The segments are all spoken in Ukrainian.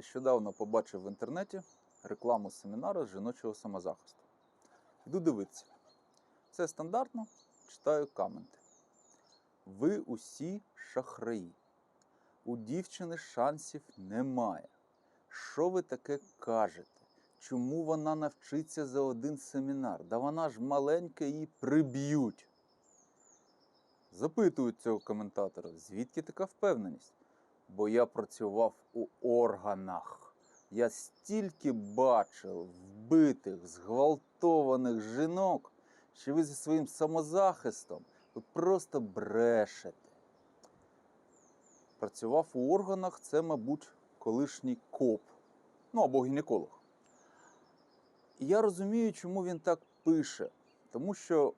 Нещодавно побачив в інтернеті рекламу семінару з жіночого самозахисту. Йду дивитися. Це стандартно, читаю коменти. Ви усі шахраї. У дівчини шансів немає. Що ви таке кажете? Чому вона навчиться за один семінар? Да вона ж маленька її приб'ють. Запитують цього коментатора, звідки така впевненість? Бо я працював у органах. Я стільки бачив вбитих, зґвалтованих жінок, що ви зі своїм самозахистом ви просто брешете. Працював у органах, це, мабуть, колишній коп, ну або гінеколог. І я розумію, чому він так пише. Тому що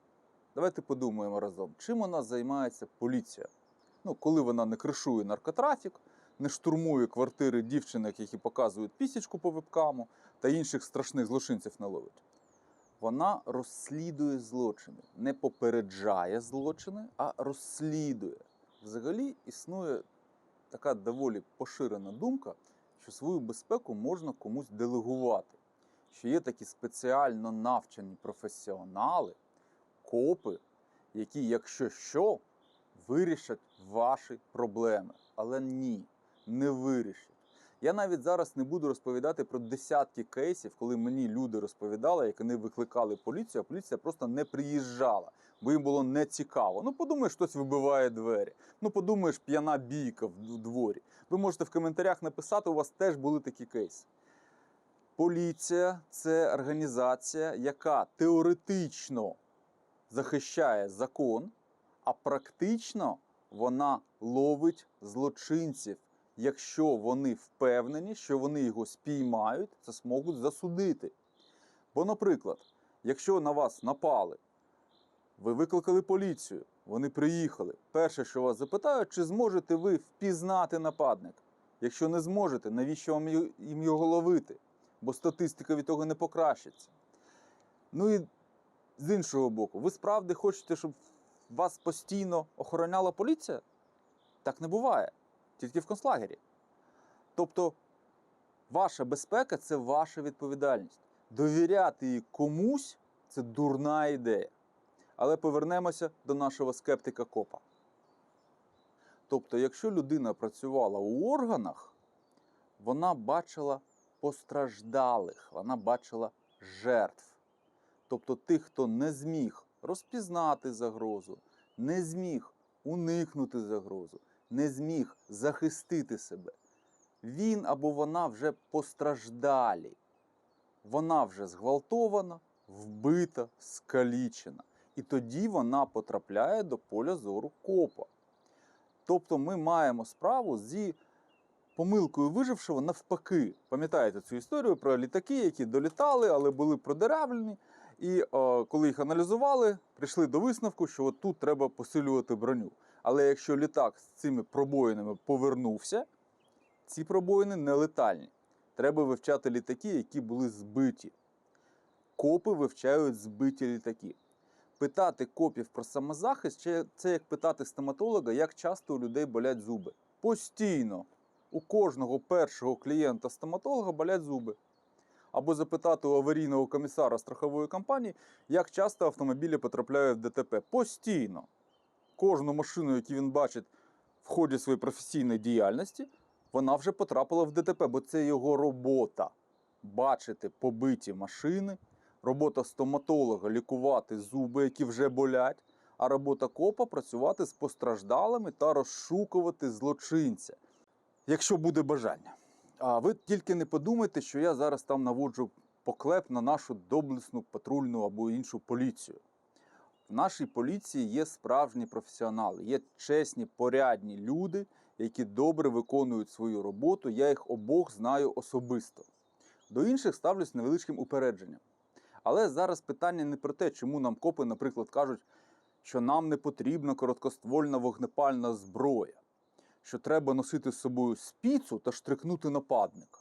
давайте подумаємо разом, чим у нас займається поліція. Ну, коли вона не кришує наркотрафік, не штурмує квартири дівчинок, які показують пісічку по вебкаму та інших страшних злочинців не ловить. Вона розслідує злочини, не попереджає злочини, а розслідує. Взагалі існує така доволі поширена думка, що свою безпеку можна комусь делегувати. Що є такі спеціально навчені професіонали, копи, які, якщо що, вирішать ваші проблеми. Але ні, не вирішать. Я навіть зараз не буду розповідати про десятки кейсів, коли мені люди розповідали, як вони викликали поліцію, а поліція просто не приїжджала, бо їм було не цікаво. Ну, подумаєш, хтось вибиває двері. Ну, подумаєш, п'яна бійка в дворі. Ви можете в коментарях написати, у вас теж були такі кейси. Поліція це організація, яка теоретично захищає закон, а практично вона ловить злочинців, якщо вони впевнені, що вони його спіймають, це зможуть засудити. Бо, наприклад, якщо на вас напали, ви викликали поліцію, вони приїхали. Перше, що вас запитають, чи зможете ви впізнати нападника? Якщо не зможете, навіщо вам їм його ловити? Бо статистика від того не покращиться. Ну і з іншого боку, ви справді хочете, щоб вас постійно охороняла поліція? Так не буває. Тільки в концлагері. Тобто, ваша безпека це ваша відповідальність. Довіряти її комусь це дурна ідея. Але повернемося до нашого скептика копа. Тобто, якщо людина працювала у органах, вона бачила постраждалих, вона бачила жертв. Тобто тих, хто не зміг розпізнати загрозу, не зміг уникнути загрозу, не зміг захистити себе. Він або вона вже постраждалі. Вона вже зґвалтована, вбита, скалічена. І тоді вона потрапляє до поля зору копа. Тобто ми маємо справу зі помилкою вижившого навпаки. Пам'ятаєте цю історію про літаки, які долітали, але були продеревлені. І е, коли їх аналізували, прийшли до висновку, що от тут треба посилювати броню. Але якщо літак з цими пробоїнами повернувся, ці пробоїни не летальні. Треба вивчати літаки, які були збиті. Копи вивчають збиті літаки. Питати копів про самозахист це як питати стоматолога, як часто у людей болять зуби. Постійно. У кожного першого клієнта стоматолога болять зуби. Або запитати у аварійного комісара страхової компанії, як часто автомобілі потрапляють в ДТП. Постійно. Кожну машину, яку він бачить в ході своєї професійної діяльності, вона вже потрапила в ДТП, бо це його робота. Бачити побиті машини, робота стоматолога лікувати зуби, які вже болять, а робота копа працювати з постраждалими та розшукувати злочинця, якщо буде бажання. А ви тільки не подумайте, що я зараз там наводжу поклеп на нашу доблесну патрульну або іншу поліцію. В нашій поліції є справжні професіонали, є чесні, порядні люди, які добре виконують свою роботу. Я їх обох знаю особисто. До інших ставлюсь невеличким упередженням. Але зараз питання не про те, чому нам копи, наприклад, кажуть, що нам не потрібна короткоствольна вогнепальна зброя, що треба носити з собою спіцу та штрикнути нападника.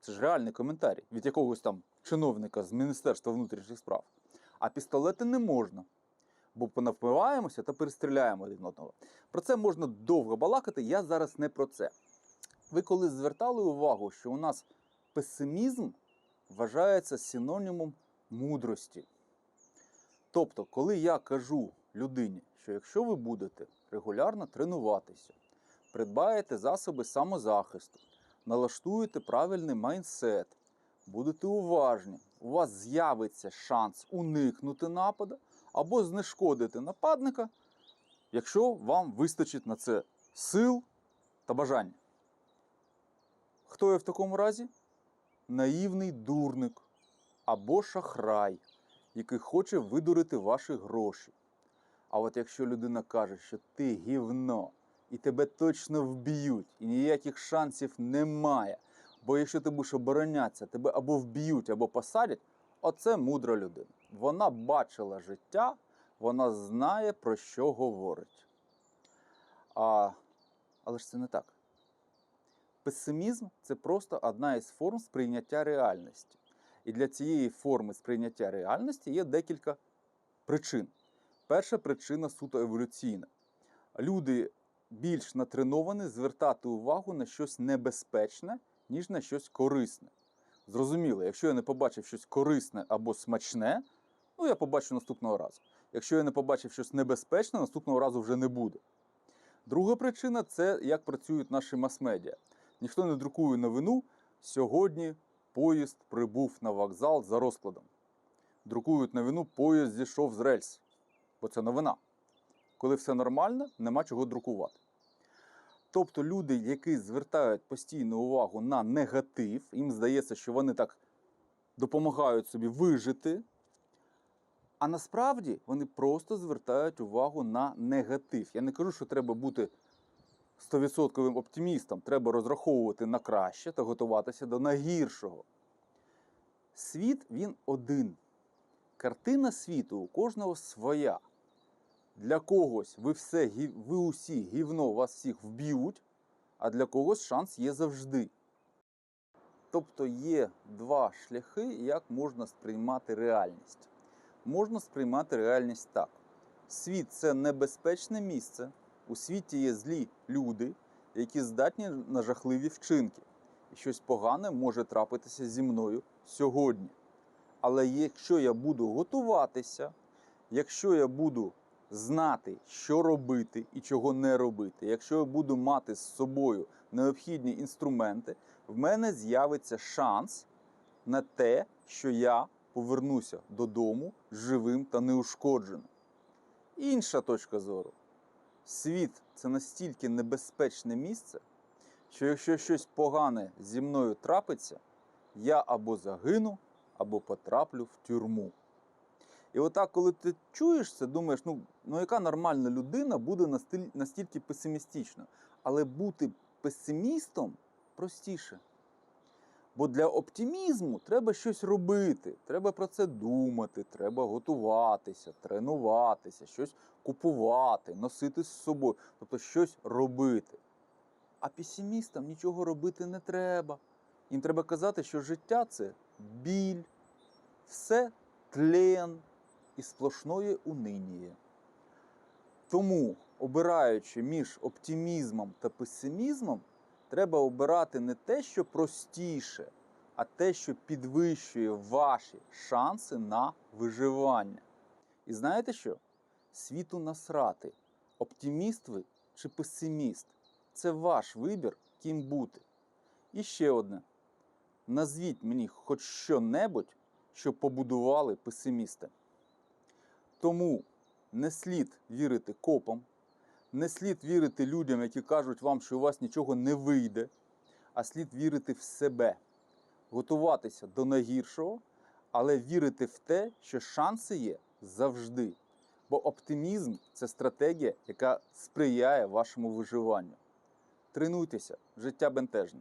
Це ж реальний коментарій від якогось там чиновника з Міністерства внутрішніх справ. А пістолети не можна, бо понавпиваємося та перестріляємо один одного. Про це можна довго балакати, я зараз не про це. Ви коли звертали увагу, що у нас песимізм вважається синонімом мудрості. Тобто, коли я кажу людині, що якщо ви будете регулярно тренуватися, придбаєте засоби самозахисту, налаштуєте правильний майндсет, будете уважні, у вас з'явиться шанс уникнути нападу або знешкодити нападника, якщо вам вистачить на це сил та бажання. Хто я в такому разі? Наївний дурник або шахрай, який хоче видурити ваші гроші. А от якщо людина каже, що ти гівно, і тебе точно вб'ють, і ніяких шансів немає. Бо якщо ти будеш оборонятися, тебе або вб'ють, або посадять, оце мудра людина. Вона бачила життя, вона знає, про що говорить. А, але ж це не так. Песимізм це просто одна із форм сприйняття реальності. І для цієї форми сприйняття реальності є декілька причин. Перша причина суто еволюційна. Люди більш натреновані звертати увагу на щось небезпечне, ніж на щось корисне. Зрозуміло, якщо я не побачив щось корисне або смачне, ну я побачу наступного разу. Якщо я не побачив щось небезпечне, наступного разу вже не буде. Друга причина це як працюють наші мас-медіа. Ніхто не друкує новину. Сьогодні поїзд прибув на вокзал за розкладом. Друкують новину, поїзд зійшов з рельс. Бо це новина. Коли все нормально, нема чого друкувати. Тобто люди, які звертають постійну увагу на негатив, їм здається, що вони так допомагають собі вижити. А насправді вони просто звертають увагу на негатив. Я не кажу, що треба бути 100% оптимістом. Треба розраховувати на краще та готуватися до найгіршого. Світ він один. Картина світу у кожного своя. Для когось ви все, ви усі гівно вас всіх вб'ють, а для когось шанс є завжди. Тобто є два шляхи, як можна сприймати реальність. Можна сприймати реальність так. Світ це небезпечне місце. У світі є злі люди, які здатні на жахливі вчинки. І щось погане може трапитися зі мною сьогодні. Але якщо я буду готуватися, якщо я буду знати, що робити і чого не робити, якщо я буду мати з собою необхідні інструменти, в мене з'явиться шанс на те, що я повернуся додому живим та неушкодженим. Інша точка зору. Світ це настільки небезпечне місце, що якщо щось погане зі мною трапиться, я або загину, або потраплю в тюрму. І отак, коли ти чуєш це, думаєш, ну, ну яка нормальна людина буде настільки песимістична. Але бути песимістом простіше. Бо для оптимізму треба щось робити, треба про це думати, треба готуватися, тренуватися, щось купувати, носити з собою, тобто щось робити. А песимістам нічого робити не треба. Їм треба казати, що життя це біль, все тлен і сплошное униніє. Тому, обираючи між оптимізмом та песимізмом, треба обирати не те, що простіше, а те, що підвищує ваші шанси на виживання. І знаєте що? Світу насрати, оптиміст ви чи песиміст. Це ваш вибір, ким бути. І ще одне. Назвіть мені хоч що-небудь, що побудували песимісти. Тому не слід вірити копам, не слід вірити людям, які кажуть вам, що у вас нічого не вийде, а слід вірити в себе, готуватися до найгіршого, але вірити в те, що шанси є завжди. Бо оптимізм це стратегія, яка сприяє вашому виживанню. Тренуйтеся, життя бентежне.